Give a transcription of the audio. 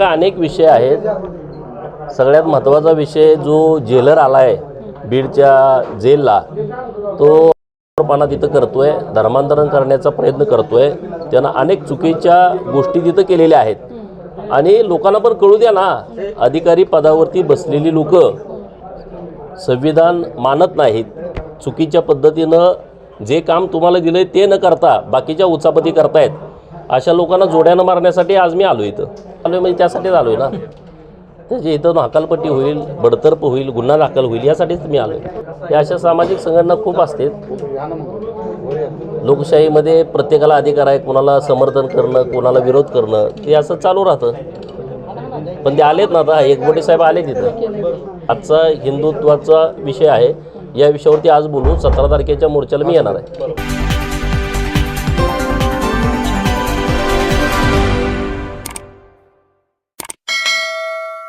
का अनेक विषय आहेत. सगळ्यात महत्त्वाचा विषय जो जेलर आला आहे बीडच्या जेलला तो पणा तिथं करतोय धर्मांतरण करण्याचा प्रयत्न करतोय. त्यांना अनेक चुकीच्या गोष्टी तिथं केलेल्या आहेत. आणि लोकांना पण कळू द्या ना अधिकारी पदावरती बसलेली लोक संविधान मानत नाहीत. चुकीच्या पद्धतीनं जे काम तुम्हाला दिलं ते न करता बाकीच्या उचापती करतायत. अशा लोकांना जोड्यानं मारण्यासाठी आज मी आलो इथं. आलो म्हणजे त्यासाठीच आलो आहे ना. त्याच्या इथं हकालपट्टी होईल बडतर्फ होईल गुन्हा दाखल होईल यासाठीच मी आलो या अशा सामाजिक संघटना खूप असते लोकशाहीमध्ये प्रत्येकाला अधिकार आहे कोणाला समर्थन करणं कोणाला विरोध करणं ते असं चालू राहतं. पण ते आलेत ना आता. एकबोटे साहेब आले तिथं आजचा हिंदुत्वाचा विषय आहे. या विषयावरती आज बोलू. सतरा तारखेच्या मोर्चाला मी येणार आहे.